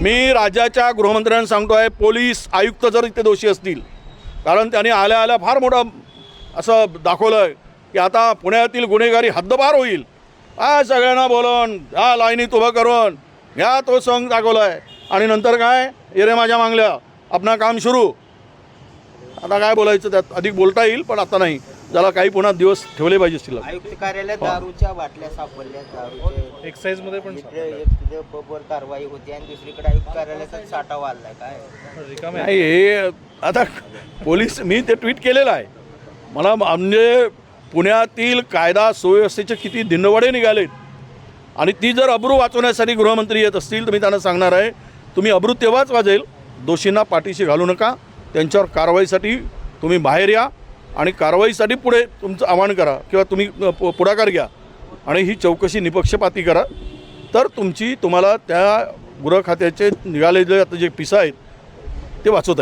मी राज्याच्या गृहमंत्र्यांना सांगतो आहे पोलीस आयुक्त जर इथे दोषी असतील कारण त्यांनी आल्या आल्या फार मोठं असं दाखवलं आहे की आता पुण्यातील गुन्हेगारी हद्दपार होईल. हा सगळ्यांना बोलून ह्या लाईनीत उभं करून ह्या तो संघ दाखवला आहे आणि नंतर काय? येरे माझ्या मागल्या. आपणा काम सुरू. आता काय बोलायचं त्यात? अधिक बोलता येईल पण आता नाही. ज्याला काही पुन्हा दिवस ठेवले पाहिजे शिल्लक आयुक्त कार्यालयात दारूच्या बाटल्या सापडल्या दारूचे एक्साईजमध्ये पण बरोबर कारवाई होती आणि दुसरीकडे आयुक्त कार्यालयाचा साठा वाढलाय. काय? रिकामे नाही हे आता पोलीस मी ते ट्विट केलेलं आहे. मला म्हणजे पुण्यातील कायदा सुव्यवस्थेचे किती दिनवडे निघालेत आणि ती जर अब्रू वाचवण्यासाठी गृहमंत्री येत असतील तर मी त्यांना सांगणार आहे तुम्ही अब्रू तेव्हाच वाजेल दोषींना पाठीशी घालू नका त्यांच्यावर कारवाईसाठी तुम्ही बाहेर या. आणि कारवाईसाठी पुढे तुमचं आवाहन करा किंवा तुम्ही पु- पुढाकार घ्या. आणि ही चौकशी निपक्षपाती करा. तर तुमची तुम्हाला त्या गृह खात्याचे निघालेले आता जे पिसा आहेत ते वाचवता येईल.